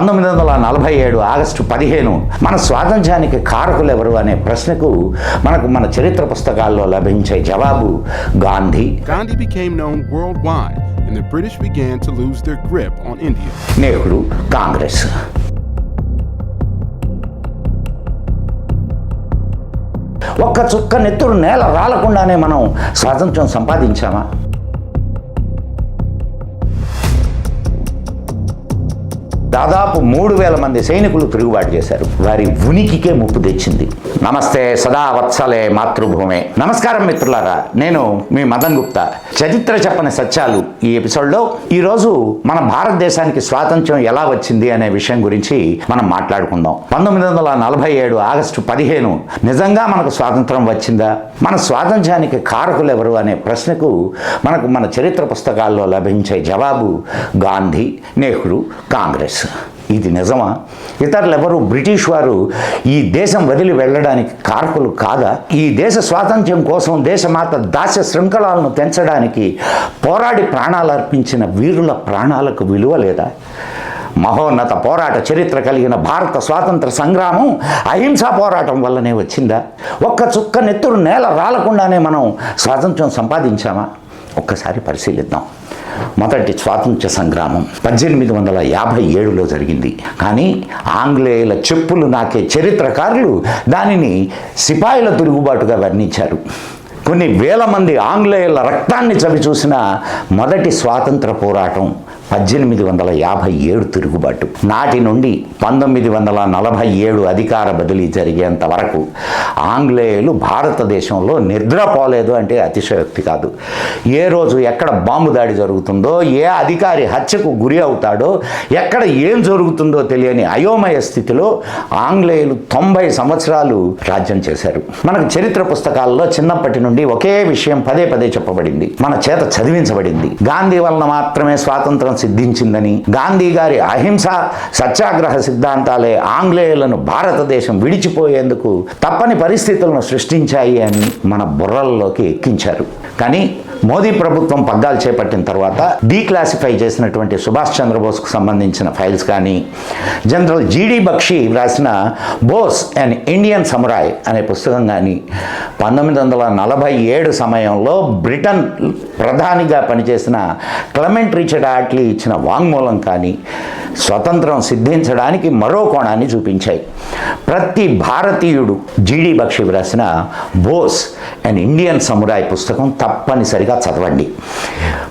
పంతొమ్మిది వందల నలభై ఏడు ఆగస్టు పదిహేను మన స్వాతంత్ర్యానికి కారకులు ఎవరు అనే ప్రశ్నకు మనకు మన చరిత్ర పుస్తకాల్లో లభించే జవాబు Gandhi. Gandhi became known worldwide, and the British began to lose their grip on India. Nehru Congress. ఒక్క చుక్క నెత్తురు నేల రాలకుండానే మనం స్వాతంత్రం సంపాదించామా? దాదాపు మూడు వేల మంది సైనికులు తిరుగుబాటు చేశారు. వారి ఉనికికే ముప్పు తెచ్చింది. నమస్తే సదా వత్సలే మాతృభూమే. నమస్కారం మిత్రులారా నేను మీ మదన్ గుప్తా. చరిత్ర చెప్పని సత్యాలు ఈ ఎపిసోడ్లో. ఈరోజు మన భారతదేశానికి స్వాతంత్ర్యం ఎలా వచ్చింది అనే విషయం గురించి మనం మాట్లాడుకుందాం. పంతొమ్మిది వందల నలభై ఏడు ఆగస్టు పదిహేను నిజంగా మనకు స్వాతంత్రం వచ్చిందా? మన స్వాతంత్ర్యానికి కారకులు ఎవరు అనే ప్రశ్నకు మనకు మన చరిత్ర పుస్తకాల్లో లభించే జవాబు గాంధీ నెహ్రూ కాంగ్రెస్. ఇది నిజమా? ఇతరులు ఎవరు బ్రిటిష్ వారు ఈ దేశం వదిలి వెళ్ళడానికి కారకులు కాదా? ఈ దేశ స్వాతంత్ర్యం కోసం దేశమాత దాస్య శృంఖలాలను తెంచడానికి పోరాడి ప్రాణాలు అర్పించిన వీరుల ప్రాణాలకు విలువ లేదా? మహోన్నత పోరాట చరిత్ర కలిగిన భారత స్వాతంత్ర సంగ్రామం అహింసా పోరాటం వల్లనే వచ్చిందా? ఒక్క చుక్క నెత్తురు నేల రాలకుండానే మనం స్వాతంత్ర్యం సంపాదించామా? ఒక్కసారి పరిశీలిద్దాం. మొదటి స్వాతంత్ర సంగ్రామం పద్దెనిమిది వందల యాభై ఏడులో జరిగింది. కానీ ఆంగ్లేయుల చెప్పులు నాకే చరిత్రకారులు. దానిని సిపాయిల తిరుగుబాటుగా వర్ణించారు. కొన్ని వేల మంది ఆంగ్లేయుల రక్తాన్ని చవి చూసిన మొదటి స్వాతంత్ర పోరాటం పద్దెనిమిది వందల యాభై ఏడు తిరుగుబాటు. నాటి నుండి పంతొమ్మిది వందల నలభై ఏడు అధికార బదిలీ జరిగేంత వరకు ఆంగ్లేయులు భారతదేశంలో నిద్రపోలేదు అంటే అతిశయోక్తి కాదు. ఏ రోజు ఎక్కడ బాంబు దాడి జరుగుతుందో ఏ అధికారి హత్యకు గురి అవుతాడో ఎక్కడ ఏం జరుగుతుందో తెలియని అయోమయ స్థితిలో ఆంగ్లేయులు తొంభై సంవత్సరాలు రాజ్యం చేశారు. మనకు చరిత్ర పుస్తకాల్లో చిన్నప్పటి నుండి ఒకే విషయం పదే పదే చెప్పబడింది. మన చేత చదివించబడింది. గాంధీ వలన మాత్రమే స్వాతంత్రం సిద్ధించిందని గాంధీ గారి అహింస సత్యాగ్రహ సిద్ధాంతాలే ఆంగ్లేయులను భారతదేశం విడిచిపోయేందుకు తప్పని పరిస్థితులను సృష్టించాయి అని మన బుర్రల్లోకి ఎక్కించారు. కానీ మోదీ ప్రభుత్వం పగ్గాలు చేపట్టిన తర్వాత డీక్లాసిఫై చేసినటువంటి సుభాష్ చంద్రబోస్కు సంబంధించిన ఫైల్స్ కానీ జనరల్ జీడి బక్షి రాసిన బోస్ అండ్ ఇండియన్ సమురాయ్ అనే పుస్తకం కానీ పంతొమ్మిది వందల నలభై ఏడు సమయంలో బ్రిటన్ ప్రధానిగా పనిచేసిన క్లమెంట్ రిచర్డ్ ఆట్లీ ఇచ్చిన వాంగ్మూలం కానీ స్వతంత్రం సిద్ధించడానికి మరో కోణాన్ని చూపించాయి. ప్రతి భారతీయుడు జీడి బక్షి వ్రాసిన బోస్ అండ్ ఇండియన్ సమురాయ్ పుస్తకం తప్పనిసరిగా చదవండి.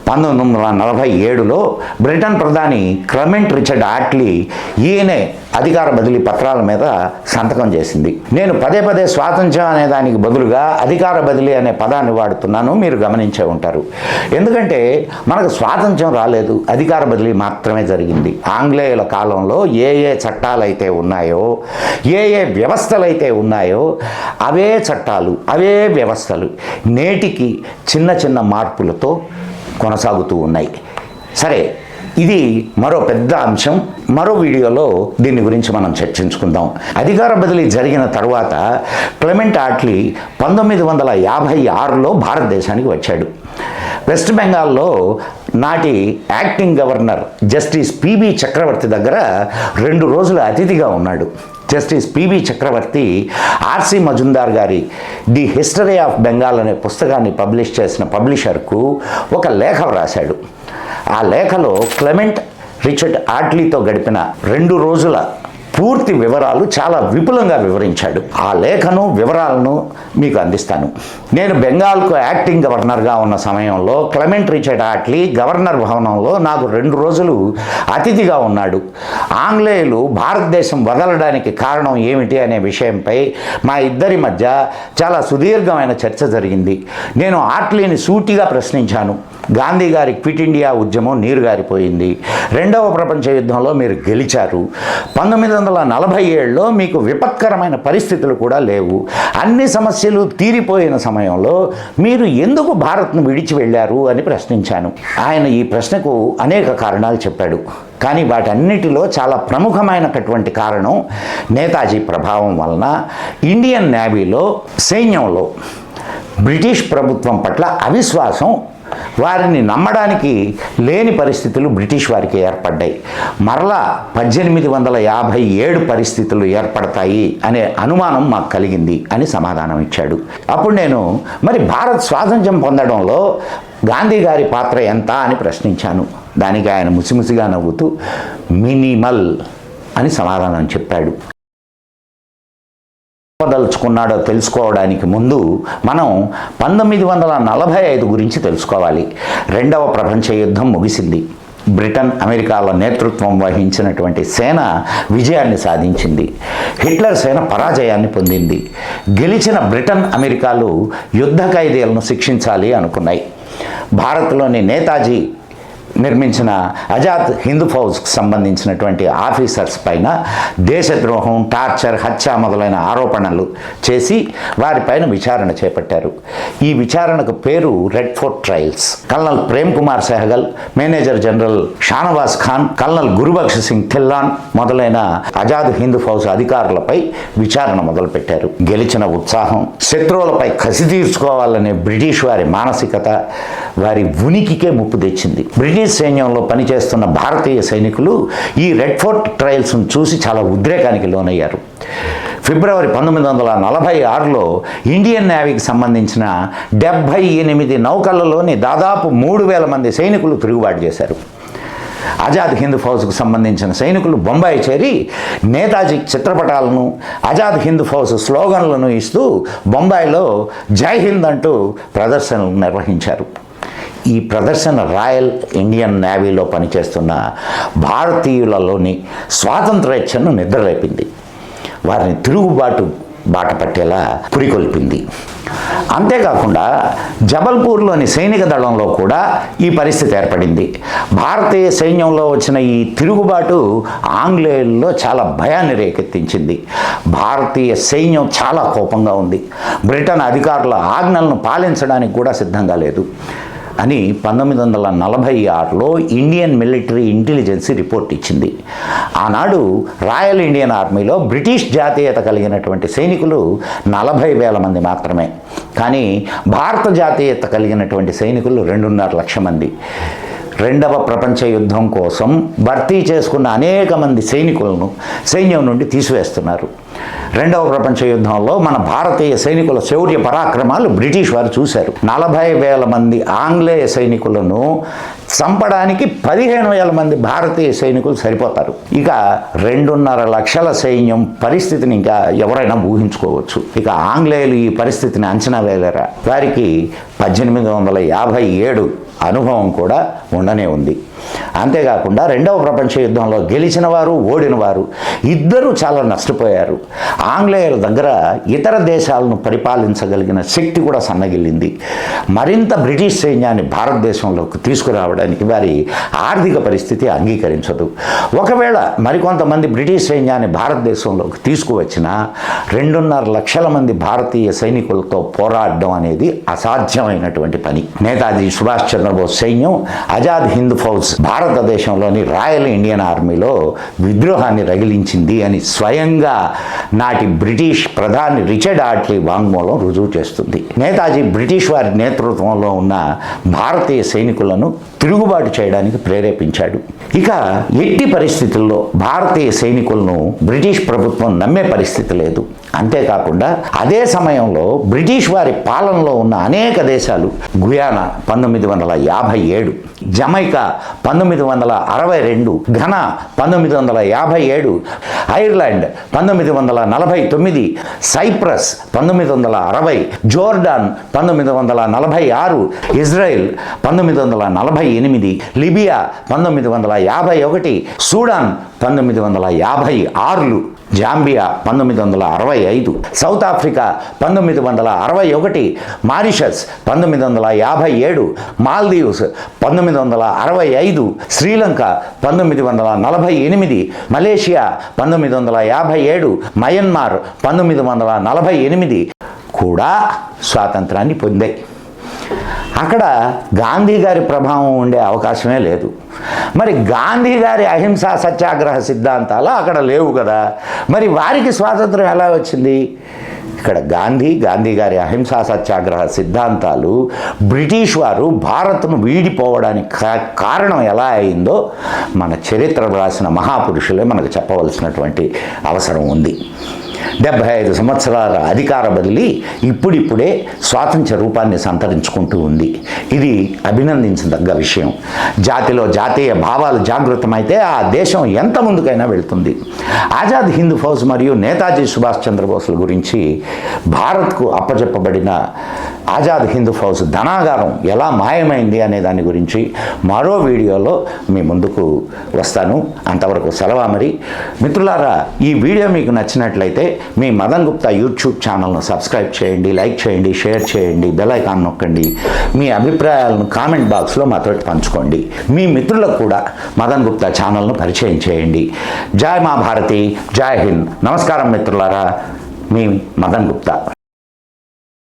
పంతొమ్మిది వందల నలభై ఏడులో బ్రిటన్ ప్రధాని క్లమెంట్ రిచర్డ్ ఆట్లీ ఈయనే అధికార బదిలీ పత్రాల మీద సంతకం చేసింది. నేను పదే పదే స్వాతంత్రం అనే దానికి బదులుగా అధికార బదిలీ అనే పదాన్ని వాడుతున్నాను మీరు గమనించే ఉంటారు. ఎందుకంటే మనకు స్వాతంత్రం రాలేదు అధికార బదిలీ మాత్రమే జరిగింది. ఆంగ్లేయుల కాలంలో ఏ ఏ చట్టాలు అయితే ఉన్నాయో ఏ ఏ వ్యవస్థలైతే ఉన్నాయో అవే చట్టాలు అవే వ్యవస్థలు నేటికి చిన్న చిన్న మార్పులతో కొనసాగుతూ ఉన్నాయి. సరే ఇది మరో పెద్ద అంశం. మరో వీడియోలో దీని గురించి మనం చర్చించుకుందాం. అధికార బదిలీ జరిగిన తర్వాత క్లెమెంట్ ఆట్లీ పంతొమ్మిది వందల యాభై ఆరులో భారతదేశానికి వచ్చాడు. వెస్ట్ బెంగాల్లో నాటి acting governor justice P B Chakravarti దగ్గర రెండు రోజులు అతిథిగా ఉన్నాడు. Justice P B Chakravarti R C Majumdar గారి ది హిస్టరీ ఆఫ్ బెంగాల్ అనే పుస్తకాన్ని పబ్లిష్ చేసిన పబ్లిషర్కు ఒక లేఖ వ్రాశాడు. ఆ లేఖలో క్లెమెంట్ రిచర్డ్ ఆట్లీతో గడిపిన రెండు రోజుల పూర్తి వివరాలు చాలా విపులంగా వివరించాడు. ఆ లేఖను వివరాలను మీకు అందిస్తాను. నేను బెంగాల్కు యాక్టింగ్ గవర్నర్గా ఉన్న సమయంలో క్లెమెంట్ రిచర్డ్ ఆట్లీ గవర్నర్ భవనంలో నాకు రెండు రోజులు అతిథిగా ఉన్నాడు. ఆంగ్లేయులు భారతదేశం వదలడానికి కారణం ఏమిటి అనే విషయంపై మా ఇద్దరి మధ్య చాలా సుదీర్ఘమైన చర్చ జరిగింది. నేను ఆట్లీని సూటిగా ప్రశ్నించాను. గాంధీ గారి క్విట్ ఇండియా ఉద్యమం నీరుగారిపోయింది. రెండవ ప్రపంచ యుద్ధంలో మీరు గెలిచారు. పంతొమ్మిది వందల నలభై ఏడులో మీకు విపత్కరమైన పరిస్థితులు కూడా లేవు. అన్ని సమస్యలు తీరిపోయిన సమయంలో మీరు ఎందుకు భారత్ను విడిచి వెళ్ళారు అని ప్రశ్నించాను. ఆయన ఈ ప్రశ్నకు అనేక కారణాలు చెప్పాడు. కానీ వాటన్నిటిలో చాలా ప్రముఖమైనటువంటి కారణం నేతాజీ ప్రభావం వలన ఇండియన్ నేవీలో సైన్యంలో బ్రిటిష్ ప్రభుత్వం పట్ల అవిశ్వాసం వారిని నమ్మడానికి లేని పరిస్థితులు బ్రిటిష్ వారికి ఏర్పడ్డాయి. మరలా పద్దెనిమిది వందల యాభై ఏడు పరిస్థితులు ఏర్పడతాయి అనే అనుమానం మాకు కలిగింది అని సమాధానం ఇచ్చాడు. అప్పుడు నేను మరి భారత్ స్వాతంత్ర్యం పొందడంలో గాంధీ గారి పాత్ర ఎంత అని ప్రశ్నించాను. దానికి ఆయన ముసిముసిగా నవ్వుతూ మినిమల్ అని సమాధానం చెప్పాడు. దలుచుకున్నాడో తెలుసుకోవడానికి ముందు మనం పంతొమ్మిది వందల నలభై ఐదు గురించి తెలుసుకోవాలి. రెండవ ప్రపంచ యుద్ధం ముగిసింది. బ్రిటన్ అమెరికాల నేతృత్వం వహించినటువంటి సేన విజయాన్ని సాధించింది. హిట్లర్ సేన పరాజయాన్ని పొందింది. గెలిచిన బ్రిటన్ అమెరికాలు యుద్ధ ఖైదీలను శిక్షించాలి అనుకున్నాయి. భారత్లోని నేతాజీ నిర్మించిన అజాద్ హిందూ ఫౌజ్కి సంబంధించినటువంటి ఆఫీసర్స్ పైన దేశద్రోహం టార్చర్ హత్య మొదలైన ఆరోపణలు చేసి వారిపైన విచారణ చేపట్టారు. ఈ విచారణకు పేరు red fort trials. Colonel Prem Kumar Sehgal manager general Shahnawaz Khan colonel Gurbaksh Singh Dhillon మొదలైన అజాద్ హిందూ ఫౌజ్ అధికారులపై విచారణ మొదలుపెట్టారు. గెలిచిన ఉత్సాహం శత్రువులపై కసి తీర్చుకోవాలనే బ్రిటిష్ వారి మానసికత వారి ఉనికికే ముప్పు తెచ్చింది. బ్రిటిష్ సైన్యంలో పనిచేస్తున్న భారతీయ సైనికులు ఈ రెడ్ ఫోర్ట్ ట్రయల్స్ను చూసి చాలా ఉద్రేకానికి లోనయ్యారు. ఫిబ్రవరి పంతొమ్మిది వందల నలభై ఆరులో ఇండియన్ నేవీకి సంబంధించిన డెబ్భై ఎనిమిది నౌకలలోని దాదాపు మూడు వేల మంది సైనికులు తిరుగుబాటు చేశారు. ఆజాద్ హింద్ ఫౌజ్కు సంబంధించిన సైనికులు బొంబాయి చేరి నేతాజీ చిత్రపటాలను ఆజాద్ హింద్ ఫౌజ్ స్లోగన్లను ఇస్తూ బొంబాయిలో జై హింద్ అంటూ ప్రదర్శనలు నిర్వహించారు. ఈ ప్రదర్శన రాయల్ ఇండియన్ నేవీలో పనిచేస్తున్న భారతీయులలోని స్వాతంత్రేచ్ఛను నిద్రలేపింది. వారిని తిరుగుబాటు బాట పట్టేలా పురికొల్పింది. అంతేకాకుండా జబల్పూర్లోని సైనిక దళంలో కూడా ఈ పరిస్థితి ఏర్పడింది. భారతీయ సైన్యంలో వచ్చిన ఈ తిరుగుబాటు ఆంగ్లేయుల్లో చాలా భయాన్ని రేకెత్తించింది. భారతీయ సైన్యం చాలా కోపంగా ఉంది. బ్రిటన్ అధికారుల ఆజ్ఞలను పాలించడానికి కూడా సిద్ధంగా లేదు. అని పంతొమ్మిది వందల నలభై ఆరులో ఇండియన్ మిలిటరీ ఇంటెలిజెన్సీ రిపోర్ట్ ఇచ్చింది. ఆనాడు రాయల్ ఇండియన్ ఆర్మీలో బ్రిటిష్ జాతీయత కలిగినటువంటి సైనికులు నలభై వేల మంది మాత్రమే. కానీ భారత జాతీయత కలిగినటువంటి సైనికులు రెండున్నర లక్ష మంది. రెండవ ప్రపంచ యుద్ధం కోసం భర్తీ చేసుకున్న అనేక మంది సైనికులను సైన్యం నుండి తీసివేస్తున్నారు. రెండవ ప్రపంచ యుద్ధంలో మన భారతీయ సైనికుల శౌర్య పరాక్రమాలు బ్రిటిష్ వారు చూశారు. నలభై వేల మంది ఆంగ్లేయ సైనికులను చంపడానికి పదిహేను వేల మంది భారతీయ సైనికులు సరిపోతారు. ఇక రెండున్నర లక్షల సైన్యం పరిస్థితిని ఇంకా ఎవరైనా ఊహించుకోవచ్చు. ఇక ఆంగ్లేయులు ఈ పరిస్థితిని అంచనా వేయలేరా? వారికి పద్దెనిమిది వందల యాభై ఏడు అనుభవం కూడా ఉండనే ఉంది. అంతేకాకుండా రెండవ ప్రపంచ యుద్ధంలో గెలిచిన వారు ఓడిన వారు ఇద్దరూ చాలా నష్టపోయారు. ఆంగ్లేయుల దగ్గర ఇతర దేశాలను పరిపాలించగలిగిన శక్తి కూడా సన్నగిల్లింది. మరింత బ్రిటిష్ సైన్యాన్ని భారతదేశంలోకి తీసుకురావడానికి వారి ఆర్థిక పరిస్థితి అంగీకరించదు. ఒకవేళ మరికొంతమంది బ్రిటిష్ సైన్యాన్ని భారతదేశంలోకి తీసుకువచ్చినా రెండున్నర లక్షల మంది భారతీయ సైనికులతో పోరాడడం అనేది అసాధ్యమైనటువంటి పని. నేతాజీ సుభాష్ చంద్రబోస్ సైన్యం ఆజాద్ హింద్ ఫౌజ్ భారతదేశంలోని రాయల్ ఇండియన్ ఆర్మీలో విద్రోహాన్ని రగిలించింది అని స్వయంగా నాటి బ్రిటిష్ ప్రధాని రిచర్డ్ ఆట్లీ వాంగ్మూలం రుజువు చేస్తుంది. నేతాజీ బ్రిటిష్ వారి నేతృత్వంలో ఉన్న భారతీయ సైనికులను తిరుగుబాటు చేయడానికి ప్రేరేపించాడు. ఇక ఎట్టి పరిస్థితుల్లో భారతీయ సైనికులను బ్రిటిష్ ప్రభుత్వం నమ్మే పరిస్థితి లేదు. అంతేకాకుండా అదే సమయంలో బ్రిటిష్ వారి పాలనలో ఉన్న అనేక దేశాలు గుయానా పంతొమ్మిది వందల యాభై ఏడు జమైకా పంతొమ్మిది వందల అరవై రెండు ఘనా పంతొమ్మిది వందల యాభై ఏడు ఐర్లాండ్ పంతొమ్మిది వందల నలభై తొమ్మిది సైప్రస్ పంతొమ్మిది వందల అరవై జోర్డాన్ పంతొమ్మిది వందల నలభై ఆరు ఇజ్రాయెల్ పంతొమ్మిది వందల నలభై ఎనిమిది లిబియా పంతొమ్మిది వందల యాభై ఒకటి సూడాన్ పంతొమ్మిది వందల యాభై ఆరులు జాంబియా పంతొమ్మిది వందల అరవై ఐదు సౌత్ ఆఫ్రికా పంతొమ్మిది వందల అరవై ఒకటి మారిషస్ పంతొమ్మిది వందల యాభై ఏడు మాల్దీవ్స్ పంతొమ్మిది వందల అరవై ఐదు శ్రీలంక పంతొమ్మిది వందల నలభై ఎనిమిది మలేషియా పంతొమ్మిది వందల యాభై ఏడు మయన్మార్ పంతొమ్మిది వందల నలభై ఎనిమిది కూడా స్వాతంత్రాన్ని పొందాయి. అక్కడ గాంధీ గారి ప్రభావం ఉండే అవకాశమే లేదు. మరి గాంధీ గారి అహింసా సత్యాగ్రహ సిద్ధాంతాలు అక్కడ లేవు కదా. మరి వారికి స్వాతంత్రం ఎలా వచ్చింది? ఇక్కడ గాంధీ గాంధీ గారి అహింసా సత్యాగ్రహ సిద్ధాంతాలు బ్రిటిష్ వారు భారత్ను వీడిపోవడానికి కారణం ఎలా అయిందో మన చరిత్ర రాసిన మహాపురుషులే మనకు చెప్పవలసినటువంటి అవసరం ఉంది. డెబ్భై ఐదు సంవత్సరాల అధికార బదిలీ ఇప్పుడిప్పుడే స్వాతంత్ర రూపాన్ని సంతరించుకుంటూ ఉంది. ఇది అభినందించదగ్గ విషయం. జాతిలో జాతీయ భావాలు జాగృతమైతే ఆ దేశం ఎంత ముందుకైనా వెళ్తుంది. ఆజాద్ హింద్ ఫౌజ్ మరియు నేతాజీ సుభాష్ చంద్రబోస్ల గురించి భారత్కు అప్పచెప్పబడిన ఆజాద్ హింద్ ఫౌజ్ ధనాగారం ఎలా మాయమైంది అనే దాని గురించి మరో వీడియోలో మీ ముందుకు వస్తాను. అంతవరకు సెలవా మరి. మిత్రులారా ఈ వీడియో మీకు నచ్చినట్లయితే మీ మదన్ గుప్తా యూట్యూబ్ ఛానల్ను సబ్స్క్రైబ్ చేయండి లైక్ చేయండి షేర్ చేయండి బెల్ ఐకాన్ నొక్కండి. మీ అభిప్రాయాలను కామెంట్ బాక్స్లో మాతో పంచుకోండి. మీ మిత్రులకు కూడా మదన్ గుప్తా ఛానల్ను పరిచయం చేయండి. జాయ్ మా భారతి జై హింద్. నమస్కారం మిత్రులారా మీ మదన్ గుప్తా.